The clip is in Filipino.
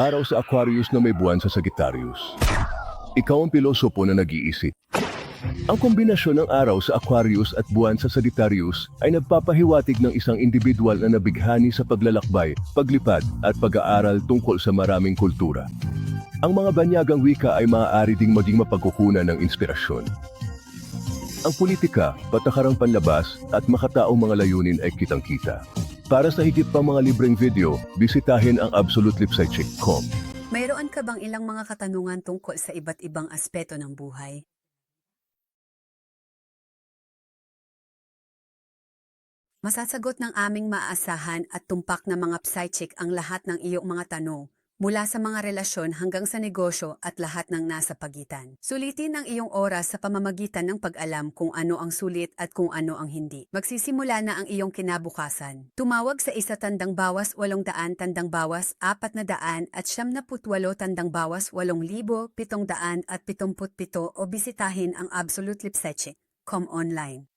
Araw sa Aquarius na may buwan sa Sagittarius. Ikaw ang pilosopo na nag-iisip. Ang kombinasyon ng araw sa Aquarius at buwan sa Sagittarius ay nagpapahiwatig ng isang individual na nabighani sa paglalakbay, paglipad at pag-aaral tungkol sa maraming kultura. Ang mga banyagang wika ay maaari ding maging mapagkukunan ng inspirasyon. Ang politika, patakarang panlabas at makataong mga layunin ay kitang-kita. Para sa higit pang mga libreng video, bisitahin ang absolutelipsitecheck.com. Mayroon ka bang ilang mga katanungan tungkol sa iba't ibang aspeto ng buhay? Masasagot ng aming maaasahan at tumpak na mga psychic ang lahat ng iyong mga tanong, mula sa mga relasyon hanggang sa negosyo at lahat ng nasa pagitan. Sulitin ang iyong oras sa pamamagitan ng pag-alam kung ano ang sulit at kung ano ang hindi. Magsisimula na ang iyong kinabukasan. Tumawag sa isa tandang bawas walong daan tandang bawas apat na daan at siyam na putwalo tandang bawas walong libo pitong daan at pitumput pito o bisitahin ang Absolute online.